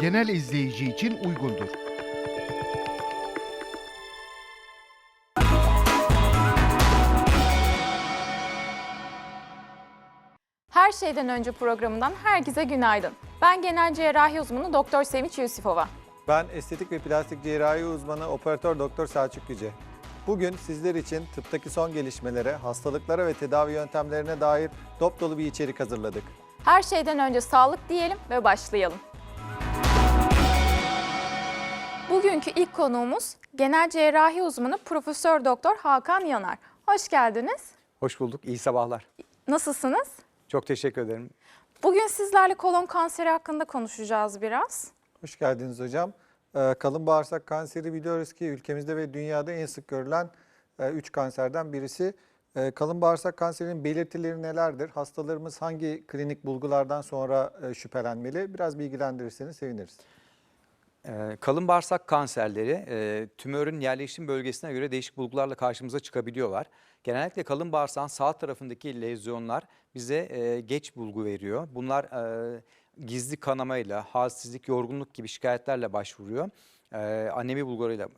genel izleyici için uygundur. Her şeyden önce programından herkese günaydın. Ben genel cerrahi uzmanı Doktor Sevinç Yusufova. Ben estetik ve plastik cerrahi uzmanı operatör doktor Selçuk Yüce. Bugün sizler için tıptaki son gelişmelere, hastalıklara ve tedavi yöntemlerine dair dop dolu bir içerik hazırladık. Her şeyden önce sağlık diyelim ve başlayalım. Bugünkü ilk konuğumuz genel cerrahi uzmanı Profesör Doktor Hakan Yanar. Hoş geldiniz. Hoş bulduk, iyi sabahlar. Nasılsınız? Çok teşekkür ederim. Bugün sizlerle kolon kanseri hakkında konuşacağız biraz. Hoş geldiniz hocam. Ee, Kalın bağırsak kanseri biliyoruz ki ülkemizde ve dünyada en sık görülen 3 kanserden birisi. Ee, Kalın bağırsak kanserinin belirtileri nelerdir? Hastalarımız hangi klinik bulgulardan sonra e, şüphelenmeli? Biraz bilgilendirirseniz seviniriz. Ee, Kalın bağırsak kanserleri e, tümörün yerleşim bölgesine göre değişik bulgularla karşımıza çıkabiliyorlar. Genellikle kalın bağırsağın sağ tarafındaki lezyonlar bize e, geç bulgu veriyor. Bunlar e, gizli kanamayla, halsizlik, yorgunluk gibi şikayetlerle başvuruyor. Anemi bulgularıyla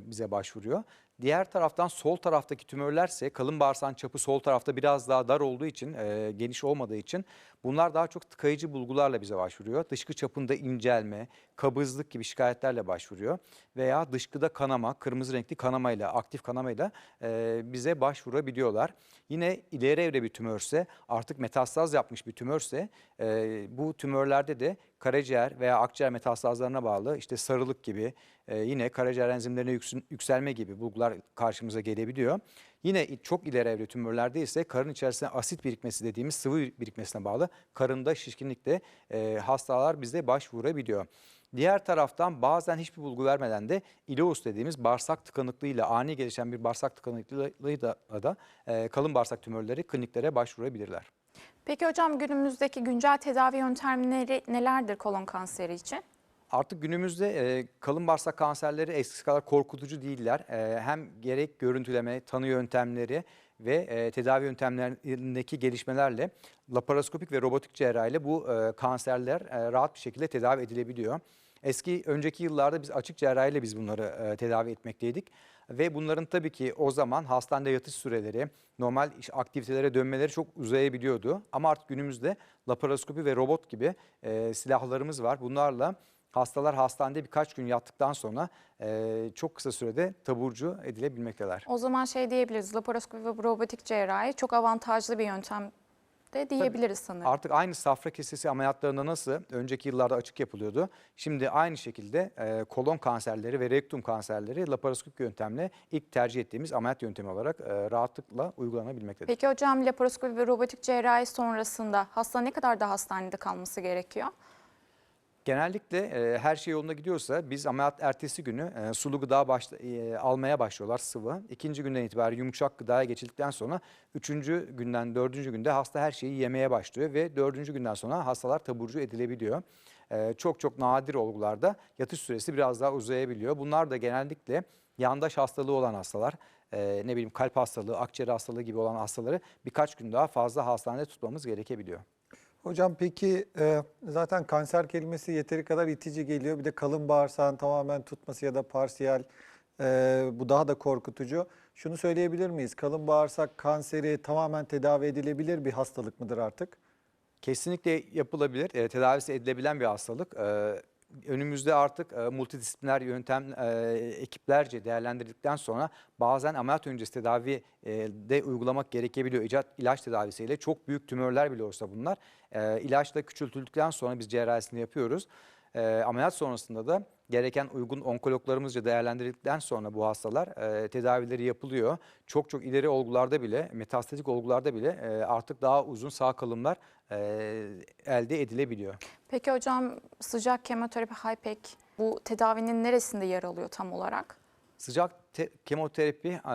bize başvuruyor. Diğer taraftan sol taraftaki tümörlerse kalın bağırsağın çapı sol tarafta biraz daha dar olduğu için, e, geniş olmadığı için bunlar daha çok tıkayıcı bulgularla bize başvuruyor. Dışkı çapında incelme, kabızlık gibi şikayetlerle başvuruyor. Veya dışkıda kanama, kırmızı renkli kanamayla, aktif kanamayla e, bize başvurabiliyorlar. Yine ileri evre bir tümörse, artık metastaz yapmış bir tümörse e, bu tümörlerde de karaciğer veya akciğer metastazlarına bağlı işte sarılık gibi e, yine karaciğer enzimlerine yükselme gibi bulgular karşımıza gelebiliyor. Yine çok ileri evre tümörlerde ise karın içerisinde asit birikmesi dediğimiz sıvı birikmesine bağlı karında şişkinlikte e, hastalar bize başvurabiliyor. Diğer taraftan bazen hiçbir bulgu vermeden de ileus dediğimiz bağırsak tıkanıklığıyla ani gelişen bir bağırsak tıkanıklığıyla da e, kalın bağırsak tümörleri kliniklere başvurabilirler. Peki hocam günümüzdeki güncel tedavi yöntemleri nelerdir kolon kanseri için? Artık günümüzde e, kalın bağırsak kanserleri eskisi kadar korkutucu değiller. E, hem gerek görüntüleme, tanı yöntemleri ve e, tedavi yöntemlerindeki gelişmelerle laparoskopik ve robotik cerrahiyle bu e, kanserler e, rahat bir şekilde tedavi edilebiliyor. Eski önceki yıllarda biz açık cerrahiyle biz bunları e, tedavi etmekteydik. Ve bunların tabii ki o zaman hastanede yatış süreleri, normal aktivitelere dönmeleri çok uzayabiliyordu. Ama artık günümüzde laparoskopi ve robot gibi e, silahlarımız var. Bunlarla hastalar hastanede birkaç gün yattıktan sonra e, çok kısa sürede taburcu edilebilmekteler. O zaman şey diyebiliriz, laparoskopi ve robotik cerrahi çok avantajlı bir yöntem de diyebiliriz sanırım. Artık aynı safra kesesi ameliyatlarında nasıl önceki yıllarda açık yapılıyordu. Şimdi aynı şekilde e, kolon kanserleri ve rektum kanserleri laparoskopik yöntemle ilk tercih ettiğimiz ameliyat yöntemi olarak e, rahatlıkla uygulanabilmektedir. Peki hocam laparoskopi ve robotik cerrahi sonrasında hasta ne kadar da hastanede kalması gerekiyor? Genellikle e, her şey yolunda gidiyorsa biz ameliyat ertesi günü e, sulu gıda başla, e, almaya başlıyorlar sıvı. İkinci günden itibaren yumuşak gıdaya geçildikten sonra üçüncü günden dördüncü günde hasta her şeyi yemeye başlıyor ve dördüncü günden sonra hastalar taburcu edilebiliyor. E, çok çok nadir olgularda yatış süresi biraz daha uzayabiliyor. Bunlar da genellikle yandaş hastalığı olan hastalar, e, ne bileyim kalp hastalığı, akciğer hastalığı gibi olan hastaları birkaç gün daha fazla hastanede tutmamız gerekebiliyor. Hocam peki e, zaten kanser kelimesi yeteri kadar itici geliyor. Bir de kalın bağırsağın tamamen tutması ya da parsiyel e, bu daha da korkutucu. Şunu söyleyebilir miyiz? Kalın bağırsak kanseri tamamen tedavi edilebilir bir hastalık mıdır artık? Kesinlikle yapılabilir, e, tedavisi edilebilen bir hastalık. E, önümüzde artık e, multidisipliner yöntem e, ekiplerce değerlendirdikten sonra bazen ameliyat öncesi tedavi e, de uygulamak gerekebiliyor. İlaç, ilaç tedavisiyle çok büyük tümörler bile olsa bunlar e, ilaçla küçültüldükten sonra biz cerrahisini yapıyoruz. E, ameliyat sonrasında da gereken uygun onkologlarımızca değerlendirildikten sonra bu hastalar e, tedavileri yapılıyor. Çok çok ileri olgularda bile, metastatik olgularda bile e, artık daha uzun sağ kalımlar e, elde edilebiliyor. Peki hocam sıcak kemoterapi HIPEC bu tedavinin neresinde yer alıyor tam olarak? Sıcak te- kemoterapi, e,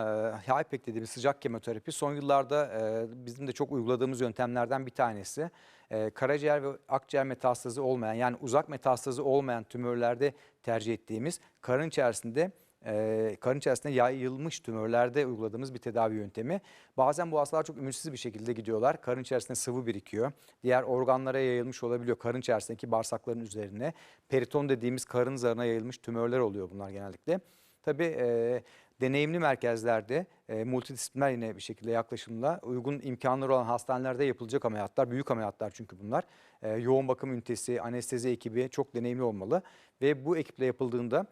HIPEC dediğimiz sıcak kemoterapi son yıllarda e, bizim de çok uyguladığımız yöntemlerden bir tanesi. E, karaciğer ve akciğer metastazı olmayan yani uzak metastazı olmayan tümörlerde tercih ettiğimiz karın içerisinde e, karın içerisinde yayılmış tümörlerde uyguladığımız bir tedavi yöntemi. Bazen bu hastalar çok ümitsiz bir şekilde gidiyorlar. Karın içerisinde sıvı birikiyor. Diğer organlara yayılmış olabiliyor. Karın içerisindeki bağırsakların üzerine. Periton dediğimiz karın zarına yayılmış tümörler oluyor bunlar genellikle. Tabii e, deneyimli merkezlerde e, multidisipliner yine bir şekilde yaklaşımla uygun imkanları olan hastanelerde yapılacak ameliyatlar, büyük ameliyatlar çünkü bunlar. E, yoğun bakım ünitesi, anestezi ekibi çok deneyimli olmalı ve bu ekiple yapıldığında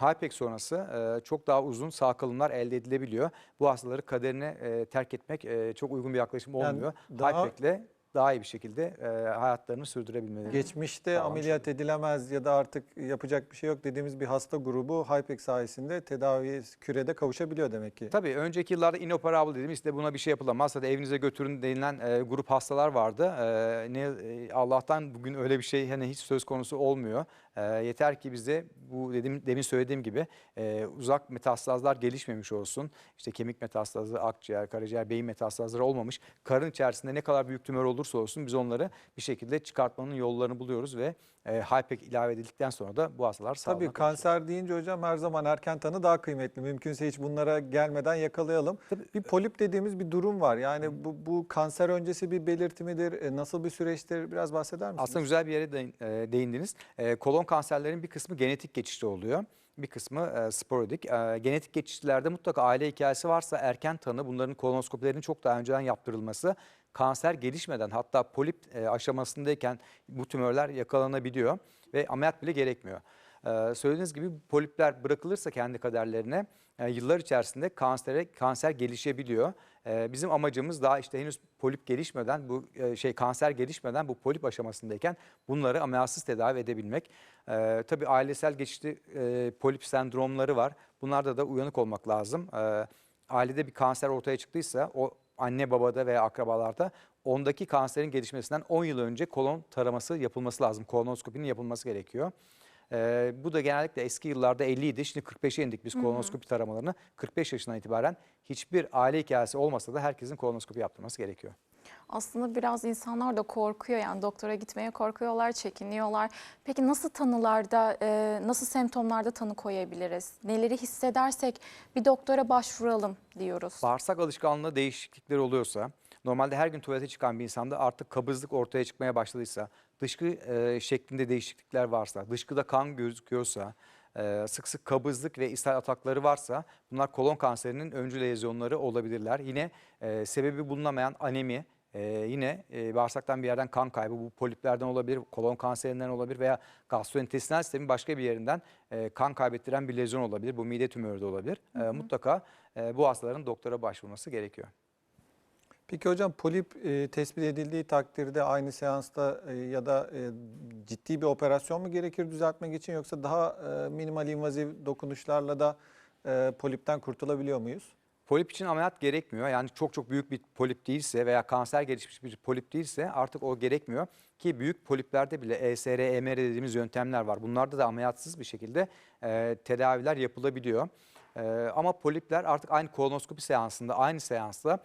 Hypex sonrası e, çok daha uzun sağ kalımlar elde edilebiliyor. Bu hastaları kaderine e, terk etmek e, çok uygun bir yaklaşım Yani olmuyor. daha- Hypex'le daha iyi bir şekilde e, hayatlarını sürdürebilmeleri. Geçmişte Tamam. ameliyat edilemez ya da artık yapacak bir şey yok dediğimiz bir hasta grubu Hypex sayesinde tedavi kürede kavuşabiliyor demek ki. Tabii önceki yıllarda inoperable dediğimiz işte buna bir şey yapılamaz. Hadi evinize götürün denilen e, grup hastalar vardı. E, ne e, Allah'tan bugün öyle bir şey hani hiç söz konusu olmuyor. E, yeter ki bize bu dedim demin söylediğim gibi e, uzak metastazlar gelişmemiş olsun. İşte kemik metastazı, akciğer, karaciğer, beyin metastazları olmamış. Karın içerisinde ne kadar büyük tümör olursa olsun biz onları bir şekilde çıkartmanın yollarını buluyoruz ve e, HIPEC ilave edildikten sonra da bu hastalar sağlığına Tabii kanser deyince hocam her zaman erken tanı daha kıymetli. Mümkünse hiç bunlara gelmeden yakalayalım. Bir polip dediğimiz bir durum var. Yani bu, bu kanser öncesi bir belirti midir? E, Nasıl bir süreçtir? Biraz bahseder misiniz? Aslında güzel bir yere e, değindiniz. E, kolon kanserlerin bir kısmı genetik geçişli oluyor. Bir kısmı e, sporadik. E, genetik geçişlerde mutlaka aile hikayesi varsa erken tanı bunların kolonoskopilerinin çok daha önceden yaptırılması kanser gelişmeden hatta polip e, aşamasındayken bu tümörler yakalanabiliyor ve ameliyat bile gerekmiyor. E, söylediğiniz gibi polipler bırakılırsa kendi kaderlerine e, yıllar içerisinde kansere kanser gelişebiliyor. E, bizim amacımız daha işte henüz polip gelişmeden bu e, şey kanser gelişmeden bu polip aşamasındayken bunları ameliyatsız tedavi edebilmek. E, tabii ailesel geçişli e, polip sendromları var. Bunlarda da uyanık olmak lazım. E, ailede bir kanser ortaya çıktıysa o anne babada veya akrabalarda ondaki kanserin gelişmesinden 10 yıl önce kolon taraması yapılması lazım. Kolonoskopinin yapılması gerekiyor. Ee, bu da genellikle eski yıllarda 50 idi. Şimdi 45'e indik biz kolonoskopi taramalarını. 45 yaşından itibaren hiçbir aile hikayesi olmasa da herkesin kolonoskopi yaptırması gerekiyor. Aslında biraz insanlar da korkuyor yani doktora gitmeye korkuyorlar, çekiniyorlar. Peki nasıl tanılarda, e, nasıl semptomlarda tanı koyabiliriz? Neleri hissedersek bir doktora başvuralım diyoruz. Bağırsak alışkanlığı değişiklikleri oluyorsa, normalde her gün tuvalete çıkan bir insanda artık kabızlık ortaya çıkmaya başladıysa, dışkı e, şeklinde değişiklikler varsa, dışkıda kan gözüküyorsa, e, sık sık kabızlık ve ishal atakları varsa bunlar kolon kanserinin öncü lezyonları olabilirler. Yine e, sebebi bulunamayan anemi, e, yine e, bağırsaktan bir yerden kan kaybı, bu poliplerden olabilir, kolon kanserinden olabilir veya gastrointestinal sistemin başka bir yerinden e, kan kaybettiren bir lezyon olabilir. Bu mide tümörü de olabilir. E, mutlaka e, bu hastaların doktora başvurması gerekiyor. Peki hocam polip e, tespit edildiği takdirde aynı seansta e, ya da e, ciddi bir operasyon mu gerekir düzeltmek için yoksa daha e, minimal invaziv dokunuşlarla da e, polipten kurtulabiliyor muyuz? Polip için ameliyat gerekmiyor. Yani çok çok büyük bir polip değilse veya kanser gelişmiş bir polip değilse artık o gerekmiyor. Ki büyük poliplerde bile ESR, EMR dediğimiz yöntemler var. Bunlarda da ameliyatsız bir şekilde e, tedaviler yapılabiliyor. E, ama polipler artık aynı kolonoskopi seansında, aynı seansla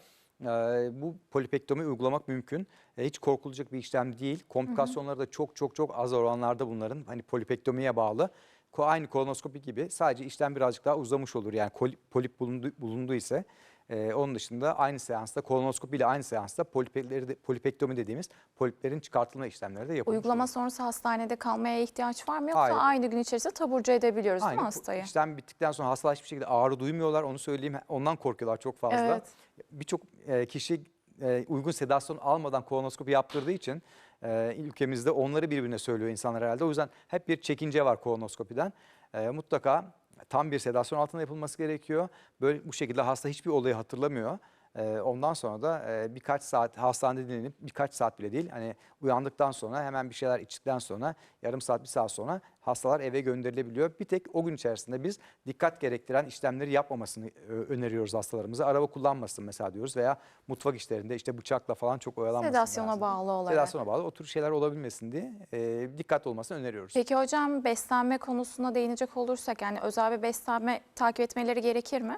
bu polipektomi uygulamak mümkün. E, hiç korkulacak bir işlem değil. Komplikasyonları da çok çok çok az oranlarda bunların. Hani polipektomiye bağlı. Aynı kolonoskopi gibi sadece işlem birazcık daha uzamış olur. Yani polip bulundu, bulundu ise e, onun dışında aynı seansta kolonoskopi ile aynı seansta polipekleri de- polipektomi dediğimiz poliplerin çıkartılma işlemleri de yapılmış. Uygulama sonrası hastanede kalmaya ihtiyaç var mı yoksa Hayır. aynı gün içerisinde taburcu edebiliyoruz değil Aynı mi po- hastayı? işlem bittikten sonra hastalar hiçbir şekilde ağrı duymuyorlar. Onu söyleyeyim. Ondan korkuyorlar çok fazla. Evet. Birçok e, kişi e, uygun sedasyon almadan kolonoskopi yaptırdığı için e, ülkemizde onları birbirine söylüyor insanlar herhalde. O yüzden hep bir çekince var kolonoskopiden. E, mutlaka tam bir sedasyon altında yapılması gerekiyor. Böyle bu şekilde hasta hiçbir olayı hatırlamıyor. E, ondan sonra da e, birkaç saat hastanede dinlenip birkaç saat bile değil hani uyandıktan sonra hemen bir şeyler içtikten sonra yarım saat bir saat sonra hastalar eve gönderilebiliyor. Bir tek o gün içerisinde biz dikkat gerektiren işlemleri yapmamasını e, öneriyoruz hastalarımıza. Araba kullanmasın mesela diyoruz veya mutfak işlerinde işte bıçakla falan çok oyalanmasın. Sedasyona lazım. bağlı olarak. Sedasyona bağlı o tür şeyler olabilmesin diye e, dikkatli olmasını öneriyoruz. Peki hocam beslenme konusuna değinecek olursak yani özel bir beslenme takip etmeleri gerekir mi?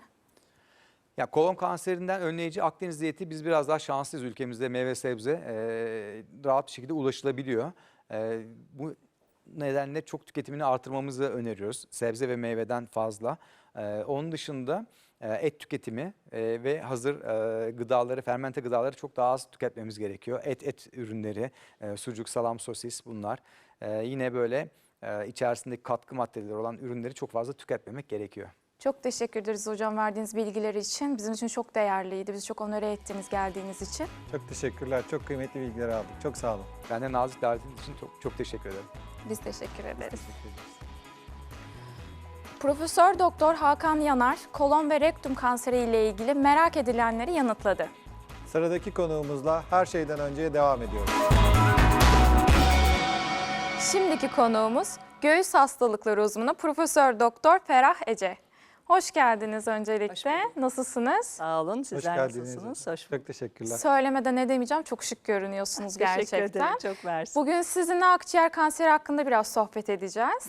Ya kolon kanserinden önleyici Akdeniz diyeti biz biraz daha şanslıyız ülkemizde meyve sebze e, rahat bir şekilde ulaşılabiliyor. E, bu nedenle çok tüketimini artırmamızı öneriyoruz. Sebze ve meyveden fazla. Ee, onun dışında e, et tüketimi e, ve hazır e, gıdaları, fermente gıdaları çok daha az tüketmemiz gerekiyor. Et, et ürünleri, e, sucuk, salam, sosis bunlar. E, yine böyle e, içerisindeki katkı maddeleri olan ürünleri çok fazla tüketmemek gerekiyor. Çok teşekkür ederiz hocam verdiğiniz bilgiler için. Bizim için çok değerliydi. Bizi çok onore ettiniz geldiğiniz için. Çok teşekkürler. Çok kıymetli bilgiler aldık. Çok sağ olun. Ben de nazik davetiniz için çok, çok teşekkür ederim. Biz teşekkür ederiz. Profesör Doktor Hakan Yanar, kolon ve rektum kanseri ile ilgili merak edilenleri yanıtladı. Sıradaki konuğumuzla her şeyden önceye devam ediyoruz. Şimdiki konuğumuz göğüs hastalıkları uzmanı Profesör Doktor Ferah Ece. Hoş geldiniz öncelikle. Nasılsınız? Sağ olun. Hoş Sizler geldiniz. nasılsınız? Hoş bulduk. Çok teşekkürler. Söylemeden ne demeyeceğim çok şık görünüyorsunuz Teşekkür gerçekten. ederim. Çok mersi. Bugün sizinle akciğer kanseri hakkında biraz sohbet edeceğiz.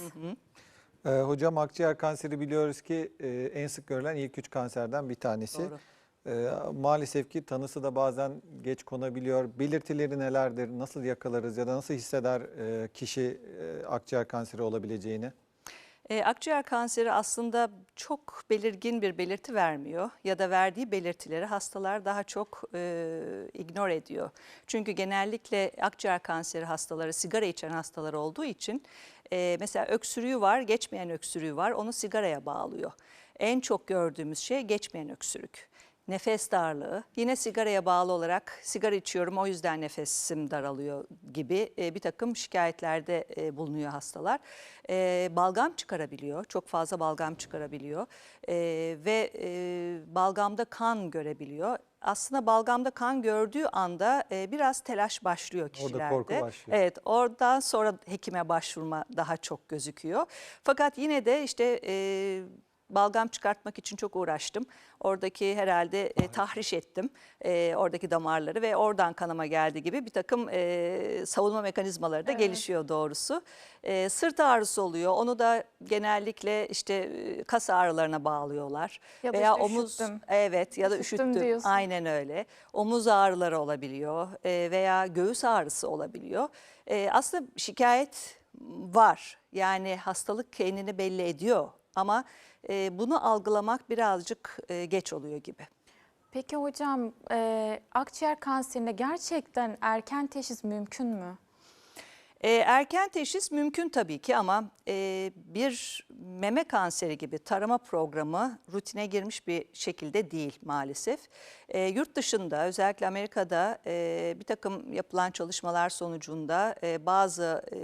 Ee, hocam akciğer kanseri biliyoruz ki e, en sık görülen ilk üç kanserden bir tanesi. Doğru. Ee, maalesef ki tanısı da bazen geç konabiliyor. Belirtileri nelerdir? Nasıl yakalarız ya da nasıl hisseder e, kişi e, akciğer kanseri olabileceğini? E, akciğer kanseri aslında çok belirgin bir belirti vermiyor ya da verdiği belirtileri hastalar daha çok e, ignore ediyor. Çünkü genellikle akciğer kanseri hastaları sigara içen hastalar olduğu için e, mesela öksürüğü var, geçmeyen öksürüğü var onu sigaraya bağlıyor. En çok gördüğümüz şey geçmeyen öksürük. Nefes darlığı, yine sigaraya bağlı olarak sigara içiyorum o yüzden nefesim daralıyor gibi e, bir takım şikayetlerde e, bulunuyor hastalar. E, balgam çıkarabiliyor, çok fazla balgam çıkarabiliyor E, ve e, balgamda kan görebiliyor. Aslında balgamda kan gördüğü anda e, biraz telaş başlıyor kişilerde. korku başlıyor. Evet, oradan sonra hekime başvurma daha çok gözüküyor. Fakat yine de işte e, balgam çıkartmak için çok uğraştım. Oradaki herhalde e, tahriş ettim e, oradaki damarları ve oradan kanama geldi gibi bir takım e, savunma mekanizmaları da gelişiyor doğrusu. E, sırt ağrısı oluyor. Onu da genellikle işte e, kas ağrılarına bağlıyorlar. Ya Veya işte omuz üşüttüm. evet ya da Üşüttüm üşüttüm. diyorsun. Aynen öyle. Omuz ağrıları olabiliyor e, veya göğüs ağrısı olabiliyor. E, aslında şikayet var. Yani hastalık kendini belli ediyor ama e, bunu algılamak birazcık e, geç oluyor gibi. Peki hocam e, akciğer kanserinde gerçekten erken teşhis mümkün mü? E, erken teşhis mümkün tabii ki ama e, bir meme kanseri gibi tarama programı rutine girmiş bir şekilde değil maalesef. E, yurt dışında özellikle Amerika'da e, bir takım yapılan çalışmalar sonucunda e, bazı e,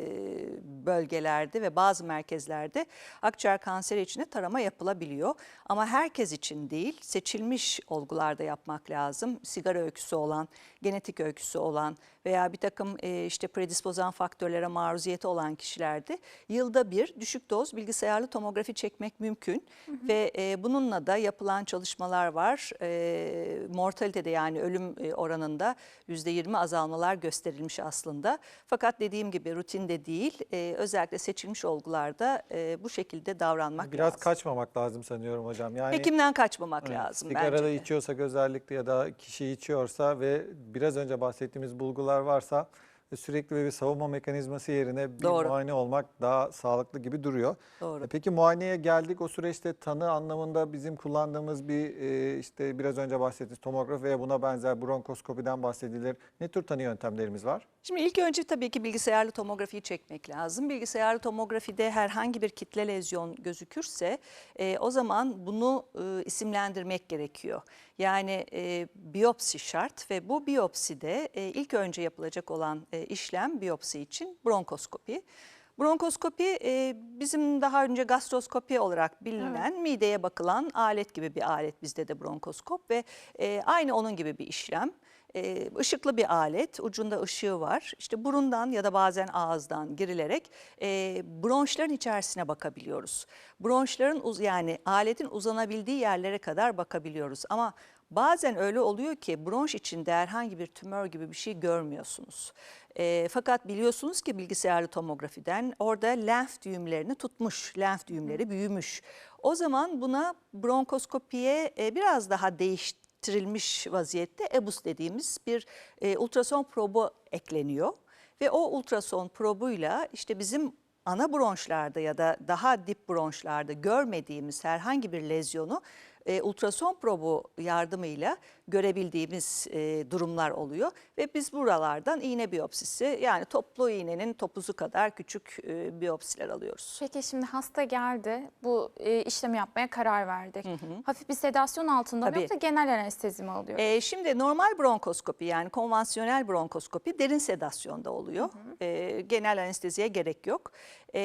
bölgelerde ve bazı merkezlerde akciğer kanseri için de tarama yapılabiliyor. Ama herkes için değil seçilmiş olgularda yapmak lazım. Sigara öyküsü olan, genetik öyküsü olan veya bir takım e, işte predispozan faktörlere maruziyeti olan kişilerde yılda bir düşük doz bilgisayarlı tomografi çekmek mümkün ve e, bununla da yapılan çalışmalar var. E, mortalitede yani ölüm e, oranında %20 azalmalar gösterilmiş aslında. Fakat dediğim gibi rutinde değil e, özellikle seçilmiş olgularda e, bu şekilde davranmak Biraz lazım. kaçmamak lazım sanıyorum hocam. Yani Hekimden kaçmamak Evet, lazım Sigarada bence de. içiyorsak özellikle ya da kişi içiyorsa ve biraz önce bahsettiğimiz bulgular varsa sürekli bir savunma mekanizması yerine bir Doğru. muayene olmak daha sağlıklı gibi duruyor. Doğru. E, Peki muayeneye geldik o süreçte tanı anlamında bizim kullandığımız bir e, işte biraz önce bahsettiğimiz tomografi veya buna benzer bronkoskopiden bahsedilir. Ne tür tanı yöntemlerimiz var? Şimdi ilk önce tabii ki bilgisayarlı tomografiyi çekmek lazım. Bilgisayarlı tomografide herhangi bir kitle lezyon gözükürse e, o zaman bunu e, isimlendirmek gerekiyor. Yani e, biyopsi şart ve bu biyopside e, ilk önce yapılacak olan e, işlem biyopsi için bronkoskopi. Bronkoskopi e, bizim daha önce gastroskopi olarak bilinen mideye bakılan alet gibi bir alet bizde de bronkoskop ve e, aynı onun gibi bir işlem. E, ışıklı bir alet, ucunda ışığı var. İşte burundan ya da bazen ağızdan girilerek e, bronşların içerisine bakabiliyoruz. Bronşların uz yani aletin uzanabildiği yerlere kadar bakabiliyoruz. Ama bazen öyle oluyor ki bronş içinde herhangi bir tümör gibi bir şey görmüyorsunuz. E, fakat biliyorsunuz ki bilgisayarlı tomografiden orada lenf düğümlerini tutmuş, lenf düğümleri büyümüş. O zaman buna bronkoskopiye e, biraz daha değiştirilmiş vaziyette EBUS dediğimiz bir e, ultrason probu ekleniyor. Ve o ultrason probuyla işte bizim ana bronşlarda ya da daha dip bronşlarda görmediğimiz herhangi bir lezyonu e, ultrason probu yardımıyla görebildiğimiz e, durumlar oluyor ve biz buralardan iğne biyopsisi yani toplu iğnenin topuzu kadar küçük e, biyopsiler alıyoruz. Peki şimdi hasta geldi, bu e, işlemi yapmaya karar verdik. Hafif bir sedasyon altında mı Tabii. yoksa genel anestezi mi alıyor? E, şimdi normal bronkoskopi yani konvansiyonel bronkoskopi derin sedasyonda oluyor. E, genel anesteziye gerek yok. E,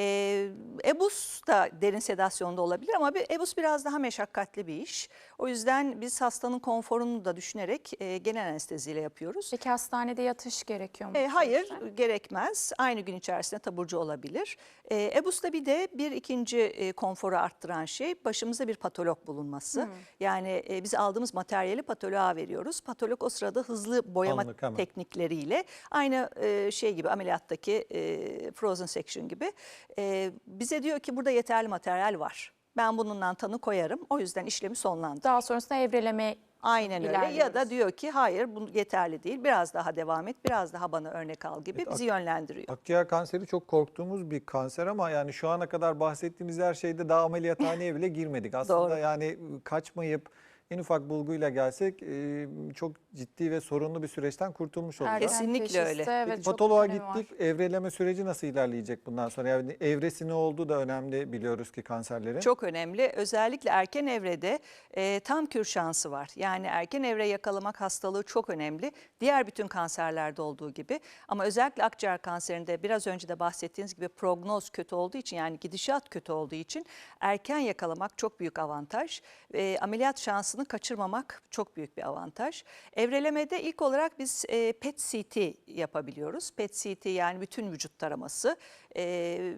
EBUS da derin sedasyonda olabilir ama bir, EBUS biraz daha meşakkatli bir iş. O yüzden biz hastanın konforunu da düşünerek e, genel anesteziyle yapıyoruz. Peki hastanede yatış gerekiyor mu? E, hayır süreçte? gerekmez. Aynı gün içerisinde taburcu olabilir. E, EBUS'ta bir de bir ikinci e, konforu arttıran şey başımızda bir patolog bulunması. Yani e, biz aldığımız materyali patoloğa veriyoruz. Patolog o sırada hızlı boyama Anlık hemen. teknikleriyle aynı e, şey gibi ameliyattaki e, frozen section gibi e, bize diyor ki burada yeterli materyal var. Ben bununla tanı koyarım. O yüzden işlemi sonlandır. Daha sonrasında evreleme Aynen öyle. Ya da diyor ki hayır bu yeterli değil. Biraz daha devam et. Biraz daha bana örnek al gibi bizi yönlendiriyor. Akciğer kanseri çok korktuğumuz bir kanser ama yani şu ana kadar bahsettiğimiz her şeyde daha ameliyathaneye bile girmedik. Aslında Doğru. yani kaçmayıp en ufak bulguyla gelsek e, çok ciddi ve sorunlu bir süreçten kurtulmuş olacağız. Kesinlikle teşhiste, öyle. Evet, Peki patoloğa önemi var. gittik. Evreleme süreci nasıl ilerleyecek bundan sonra? Yani evresi ne olduğu da önemli biliyoruz ki kanserlerin. Çok önemli. Özellikle erken evrede e, tam kür şansı var. Yani erken evre yakalamak hastalığı çok önemli. Diğer bütün kanserlerde olduğu gibi. Ama özellikle akciğer kanserinde biraz önce de bahsettiğiniz gibi prognoz kötü olduğu için yani gidişat kötü olduğu için erken yakalamak çok büyük avantaj. E, ameliyat şansını kaçırmamak çok büyük bir avantaj. Evrelemede ilk olarak biz e, PET-CT yapabiliyoruz. PET-CT yani bütün vücut taraması. E,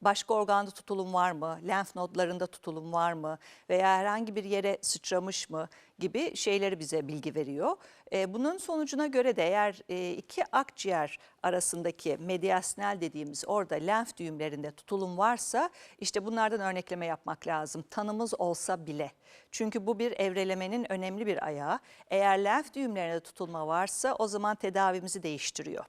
başka organda tutulum var mı, lenf nodlarında tutulum var mı veya herhangi bir yere sıçramış mı gibi şeyleri bize bilgi veriyor. E, bunun sonucuna göre de eğer e, iki akciğer arasındaki mediastinal dediğimiz orada lenf düğümlerinde tutulum varsa işte bunlardan örnekleme yapmak lazım. Tanımız olsa bile. Çünkü bu bir evrelemenin önemli bir ayağı. Eğer lenf düğümlerinde tutulma varsa o zaman tedavimizi değiştiriyor.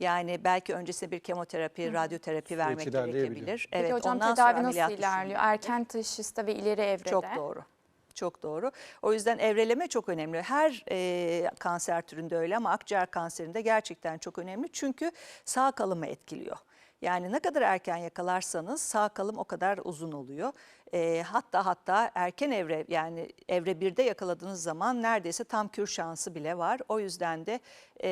Yani belki öncesinde bir kemoterapi, radyoterapi vermek gerekebilir. Peki Evet, hocam ondan tedavi sonra nasıl ilerliyor? Erken teşhiste ve ileri evrede. Çok doğru. Çok doğru. O yüzden evreleme çok önemli. Her e, kanser türünde öyle ama akciğer kanserinde gerçekten çok önemli. Çünkü sağ kalımı etkiliyor. Yani ne kadar erken yakalarsanız sağ kalım o kadar uzun oluyor. E, hatta hatta erken evre yani evre 1'de yakaladığınız zaman neredeyse tam kür şansı bile var. O yüzden de e,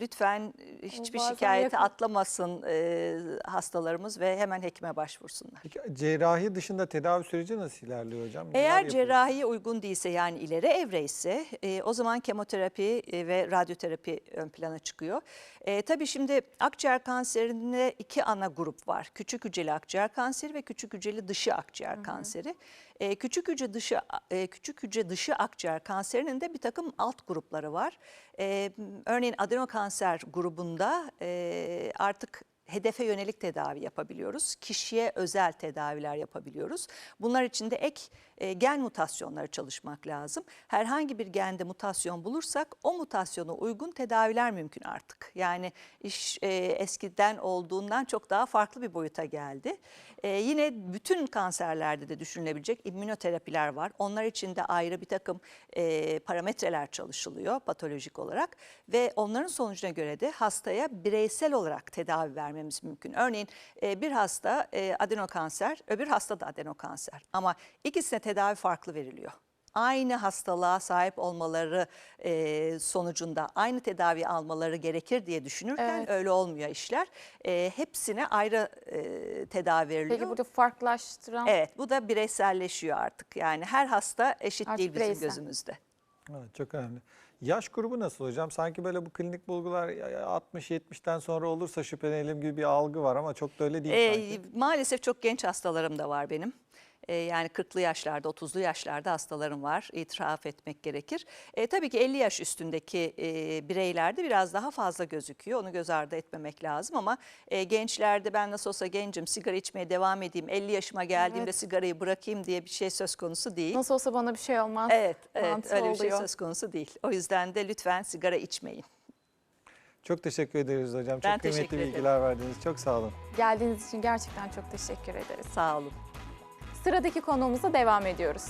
lütfen hiçbir bazen şikayeti yakın- atlamasın e, hastalarımız ve hemen hekime başvursunlar. Peki cerrahi dışında tedavi süreci nasıl ilerliyor hocam? Neler Eğer cerrahiye uygun değilse yani ileri evre ise e, o zaman kemoterapi e, ve radyoterapi ön plana çıkıyor. E, tabii şimdi akciğer kanserinde iki ana grup var. Küçük hücreli akciğer kanseri ve küçük hücreli dışı akciğer kanseri. E, küçük hücre dışı e, küçük hücre dışı akciğer kanserinin de bir takım alt grupları var. E, örneğin adenokanser grubunda e, artık hedefe yönelik tedavi yapabiliyoruz. Kişiye özel tedaviler yapabiliyoruz. Bunlar için de ek e, gen mutasyonları çalışmak lazım. Herhangi bir gende mutasyon bulursak o mutasyona uygun tedaviler mümkün artık. Yani iş e, eskiden olduğundan çok daha farklı bir boyuta geldi. E, yine bütün kanserlerde de düşünülebilecek immünoterapiler var. Onlar için de ayrı bir takım e, parametreler çalışılıyor patolojik olarak ve onların sonucuna göre de hastaya bireysel olarak tedavi vermemiz mümkün. Örneğin e, bir hasta e, adenokanser, öbür hasta da adenokanser ama ikisine tedavi farklı veriliyor. Aynı hastalığa sahip olmaları e, sonucunda aynı tedavi almaları gerekir diye düşünürken Evet. öyle olmuyor işler. E, hepsine ayrı e, tedavi veriliyor. Peki burada farklılaştıran Evet bu da bireyselleşiyor artık. Yani her hasta eşit Artık değil bizim bireysel. gözümüzde. Evet, çok önemli. Yaş grubu nasıl hocam? Sanki böyle bu klinik bulgular 60-70'ten sonra olursa şüphelenelim gibi bir algı var ama çok da öyle değil Ee, sanki. maalesef çok genç hastalarım da var benim. Ee, yani 40'lı yaşlarda, 30'lu yaşlarda hastalarım var. İtiraf etmek gerekir. Ee, tabii ki 50 yaş üstündeki e, bireylerde biraz daha fazla gözüküyor. Onu göz ardı etmemek lazım ama e, gençlerde ben nasıl olsa gencim, sigara içmeye devam edeyim, 50 yaşıma geldiğimde Evet. sigarayı bırakayım diye bir şey söz konusu değil. nasıl olsa bana bir şey olmaz. Evet, evet öyle bir şey oluyor. söz konusu değil. O yüzden de lütfen sigara içmeyin. Çok teşekkür ederiz hocam. Ben Çok kıymetli ederim. bilgiler verdiniz. Çok sağ olun. Geldiğiniz için gerçekten çok teşekkür ederiz. Sağ olun. Sıradaki konuğumuza devam ediyoruz.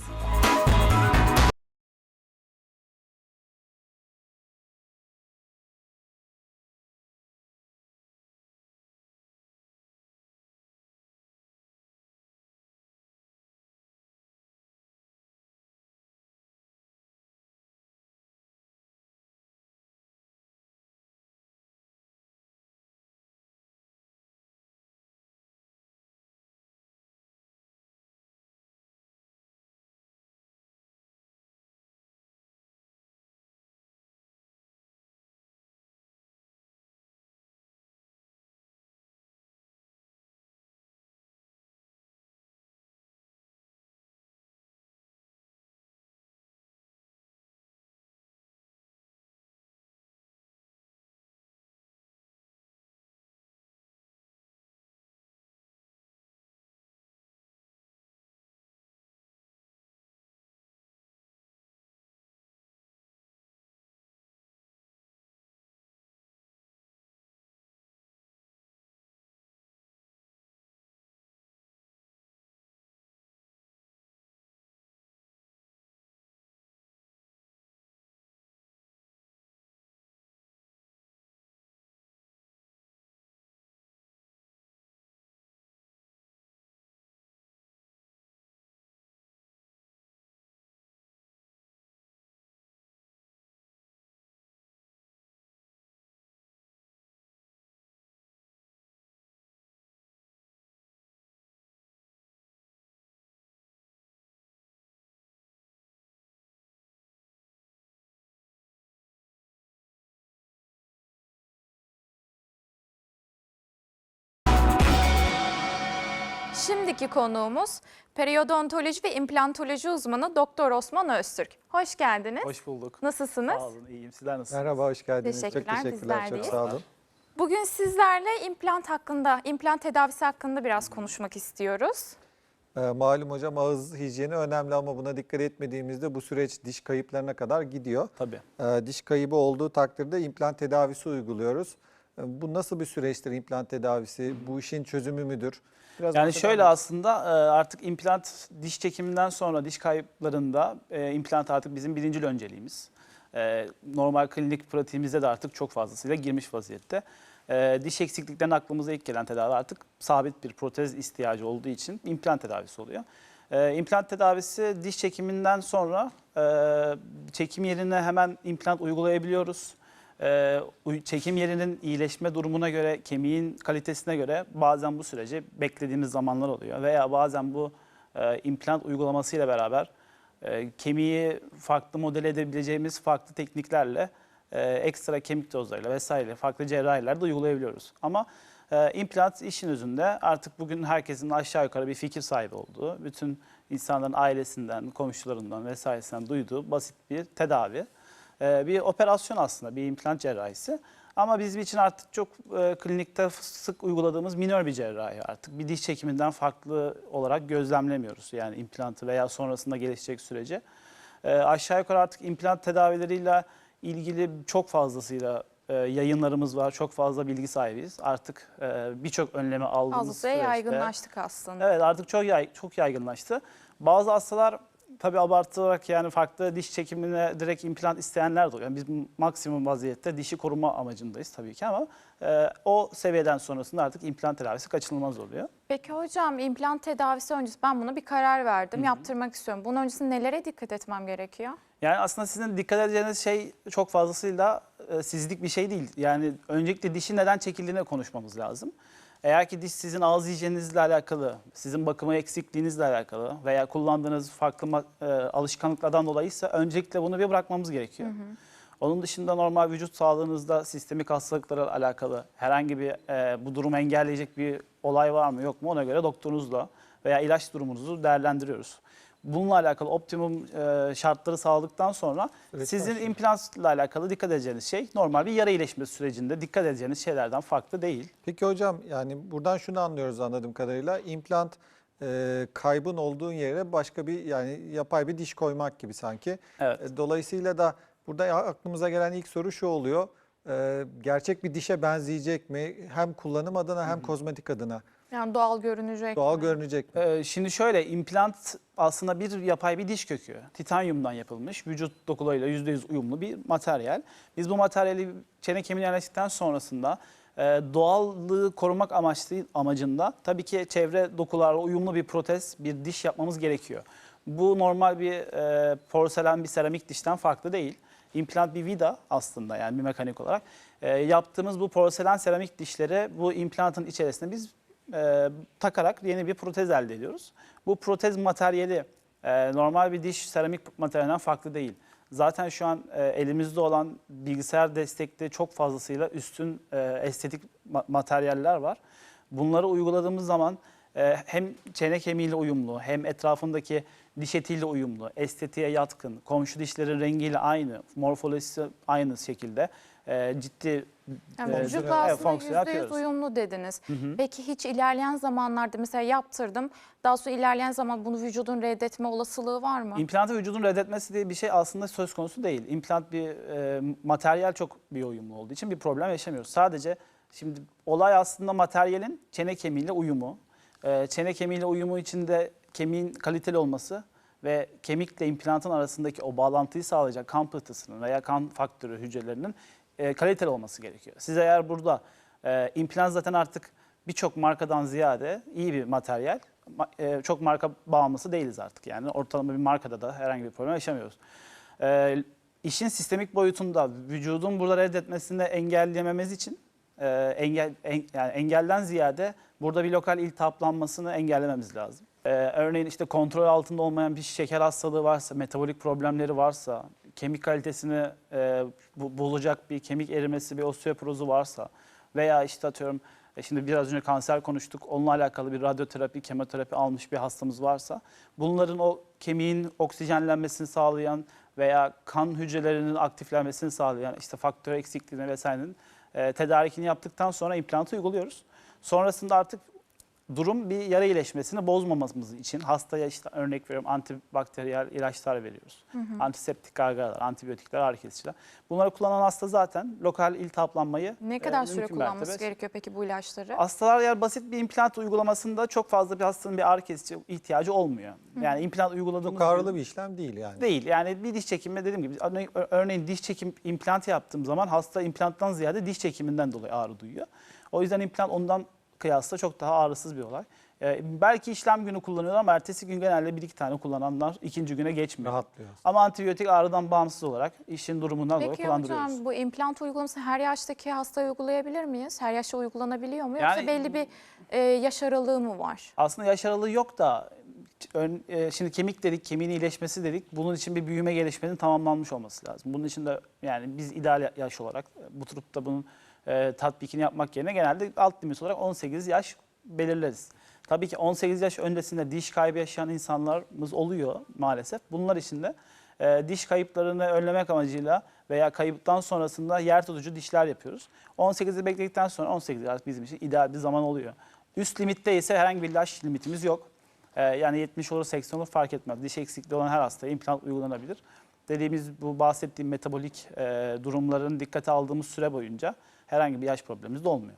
Şimdiki konuğumuz periyodontoloji ve implantoloji uzmanı Doktor Osman Öztürk. Hoş geldiniz. Hoş bulduk. Nasılsınız? Sağ olun, iyiyim. Sizler nasılsınız? Merhaba, hoş geldiniz. Teşekkürler, Çok teşekkürler. Çok sağ olun. Bugün sizlerle implant hakkında, implant tedavisi hakkında biraz konuşmak istiyoruz. Ee, malum hocam ağız hijyeni önemli ama buna dikkat etmediğimizde bu süreç diş kayıplarına kadar gidiyor. Tabii. Ee, diş kaybı olduğu takdirde implant tedavisi uyguluyoruz. Ee, bu nasıl bir süreçtir implant tedavisi? Bu işin çözümü müdür? Biraz Yani şöyle misiniz? aslında e, artık implant diş çekiminden sonra diş kayıplarında e, implant artık bizim birincil önceliğimiz. E, Normal klinik pratiğimizde de artık çok fazlasıyla girmiş vaziyette. Diş eksikliklerinin aklımıza ilk gelen tedavi artık sabit bir protez ihtiyacı olduğu için implant tedavisi oluyor. E, İmplant tedavisi diş çekiminden sonra e, çekim yerine hemen implant uygulayabiliyoruz. Ee, çekim yerinin iyileşme durumuna göre, kemiğin kalitesine göre bazen bu süreci beklediğimiz zamanlar oluyor. Veya bazen bu e, implant uygulamasıyla beraber e, kemiği farklı model edebileceğimiz farklı tekniklerle e, ekstra kemik dozlarıyla vesaire farklı cerrahiler de uygulayabiliyoruz. Ama e, implant işin özünde artık bugün herkesin aşağı yukarı bir fikir sahibi olduğu, bütün insanların ailesinden, komşularından vesairesinden duyduğu basit bir tedavi. Ee, bir operasyon aslında, bir implant cerrahisi. Ama bizim için artık çok e, klinikte sık uyguladığımız minör bir cerrahi artık. Bir diş çekiminden farklı olarak gözlemlemiyoruz yani implantı veya sonrasında gelişecek süreci. Ee, aşağı yukarı artık implant tedavileriyle ilgili çok fazlasıyla e, yayınlarımız var, çok fazla bilgi sahibiyiz. Artık e, birçok önlemi aldığımız Fazlasıyla süreçte. yaygınlaştık aslında. Evet artık çok yay, çok yaygınlaştı. Bazı hastalar tabii abartılarak yani farklı diş çekimine direkt implant isteyenler de oluyor. Yani biz maksimum vaziyette dişi koruma amacındayız tabii ki ama e, o seviyeden sonrasında artık implant tedavisi kaçınılmaz oluyor. Peki hocam implant tedavisi öncesi ben buna bir karar verdim, yaptırmak istiyorum. Bunun öncesinde nelere dikkat etmem gerekiyor? Yani aslında sizin dikkat edeceğiniz şey çok fazlasıyla e, sizlik bir şey değil. Yani öncelikle dişi neden çekildiğine konuşmamız lazım. Eğer ki diş sizin ağız hijyeninizle alakalı, sizin bakımı eksikliğinizle alakalı veya kullandığınız farklı e, alışkanlıklardan dolayıysa öncelikle bunu bir bırakmamız gerekiyor. Onun dışında normal vücut sağlığınızda sistemik hastalıklara alakalı herhangi bir e, bu durumu engelleyecek bir olay var mı yok mu ona göre doktorunuzla veya ilaç durumunuzu değerlendiriyoruz. Bununla alakalı optimum e, şartları sağladıktan sonra Evet, sizin başlıyor. implantla alakalı dikkat edeceğiniz şey normal bir yara iyileşmesi sürecinde dikkat edeceğiniz şeylerden farklı değil. Peki hocam yani buradan şunu anlıyoruz anladığım kadarıyla. implant e, kaybın olduğu yere başka bir yani yapay bir diş koymak gibi sanki. Evet. E, Dolayısıyla da burada aklımıza gelen ilk soru şu oluyor. e, gerçek bir dişe benzeyecek mi? Hem kullanım adına hem kozmetik adına Yani doğal görünecek doğal mi? görünecek mi? Ee, Şimdi şöyle implant aslında bir yapay bir diş kökü. Titanyumdan yapılmış, vücut dokularıyla %100 uyumlu bir materyal. Biz bu materyali çene kemiğine yerleştikten sonrasında e, doğallığı korumak amaçlı amacında tabii ki çevre dokularla uyumlu bir protez, bir diş yapmamız gerekiyor. Bu normal bir e, porselen bir seramik dişten farklı değil. İmplant bir vida aslında yani bir mekanik olarak. E, yaptığımız bu porselen seramik dişleri bu implantın içerisinde biz e, takarak yeni bir protez elde ediyoruz. Bu protez materyali e, normal bir diş seramik materyalinden farklı değil. Zaten şu an e, elimizde olan bilgisayar destekli çok fazlasıyla üstün e, estetik ma- materyaller var. Bunları uyguladığımız zaman e, hem çene kemiğiyle uyumlu hem etrafındaki diş etiyle uyumlu, estetiğe yatkın, komşu dişlerin rengiyle aynı, morfolojisi aynı şekilde e, ciddi Yani e, vücutla aslında fonksiyon %100 yapıyoruz. uyumlu dediniz. Peki hiç ilerleyen zamanlarda mesela yaptırdım. Daha sonra ilerleyen zaman bunu vücudun reddetme olasılığı var mı? İmplantı vücudun reddetmesi diye bir şey aslında söz konusu değil. İmplant bir e, materyal çok biyouyumlu olduğu için bir problem yaşamıyoruz. Sadece şimdi olay aslında materyalin çene kemiğiyle uyumu. E, çene kemiğiyle uyumu içinde kemiğin kaliteli olması ve kemikle implantın arasındaki o bağlantıyı sağlayacak kan pıhtısının veya kan faktörü hücrelerinin e, kaliteli olması gerekiyor. Siz eğer burada e, implant zaten artık birçok markadan ziyade iyi bir materyal. Ma- e, çok marka bağımlısı değiliz artık yani. Ortalama bir markada da herhangi bir problem yaşamıyoruz. E, işin sistemik boyutunda vücudun burada reddetmesini engelleyememiz için e, engel en- yani engelden ziyade burada bir lokal iltihaplanmasını engellememiz lazım. E, örneğin işte kontrol altında olmayan bir şeker hastalığı varsa, metabolik problemleri varsa, kemik kalitesini e, bu- bozacak bir kemik erimesi, bir osteoporozu varsa veya işte atıyorum e, şimdi biraz önce kanser konuştuk. Onunla alakalı bir radyoterapi, kemoterapi almış bir hastamız varsa bunların o kemiğin oksijenlenmesini sağlayan veya kan hücrelerinin aktiflenmesini sağlayan işte faktör eksikliğine vesairenin e, tedarikini yaptıktan sonra implantı uyguluyoruz. Sonrasında artık durum bir yara iyileşmesini bozmamamız için hastaya işte örnek veriyorum antibakteriyel ilaçlar veriyoruz. Antiseptik gargaralar, antibiyotikler, ağrı kesiciler. Bunları kullanan hasta zaten lokal iltihaplanmayı Ne e, kadar süre mümkün kullanması mertebe gerekiyor peki bu ilaçları? Hastalar eğer basit bir implant uygulamasında çok fazla bir hastanın bir ağrı kesici ihtiyacı olmuyor. Yani implant uyguladığımız Çok ağrılı bir işlem değil yani. değil. Yani bir diş çekimi dediğim gibi örneğin, örneğin diş çekim implant yaptığım zaman hasta implanttan ziyade diş çekiminden dolayı ağrı duyuyor. O yüzden implant ondan kıyasla çok daha ağrısız bir olay. Ee, belki işlem günü kullanıyorlar ama ertesi gün genelde bir iki tane kullananlar ikinci güne geçmiyor. Rahatlıyor. Ama antibiyotik ağrıdan bağımsız olarak işin durumundan dolayı Peki kullandırıyoruz. hocam bu implant uygulaması her yaştaki hastaya uygulayabilir miyiz? Her yaşta uygulanabiliyor mu? Yani- Yoksa belli bir e, yaş aralığı mı var? Aslında yaş aralığı yok da ön- e, şimdi kemik dedik, kemiğin iyileşmesi dedik. Bunun için bir büyüme gelişmenin tamamlanmış olması lazım. Bunun için de yani biz ideal yaş olarak e, bu turupta bunun e, tatbikini yapmak yerine genelde alt limit olarak 18 yaş belirleriz. Tabii ki 18 yaş öncesinde diş kaybı yaşayan insanlarımız oluyor maalesef. Bunlar için de e, diş kayıplarını önlemek amacıyla veya kayıptan sonrasında yer tutucu dişler yapıyoruz. 18'i bekledikten sonra 18 yaş bizim için ideal bir zaman oluyor. Üst limitte ise herhangi bir yaş limitimiz yok. Ee, yani 70 olur 80 olur fark etmez. Diş eksikliği olan her hastaya implant uygulanabilir. Dediğimiz bu bahsettiğim metabolik e, durumların dikkate aldığımız süre boyunca herhangi bir yaş problemimiz de olmuyor.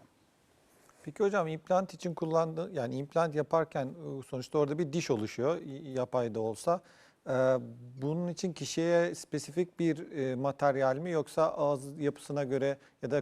Peki hocam implant için kullandığı yani implant yaparken e, sonuçta orada bir diş oluşuyor yapay da olsa. Ee, Bunun için kişiye spesifik bir e, materyal mi yoksa ağız yapısına göre ya da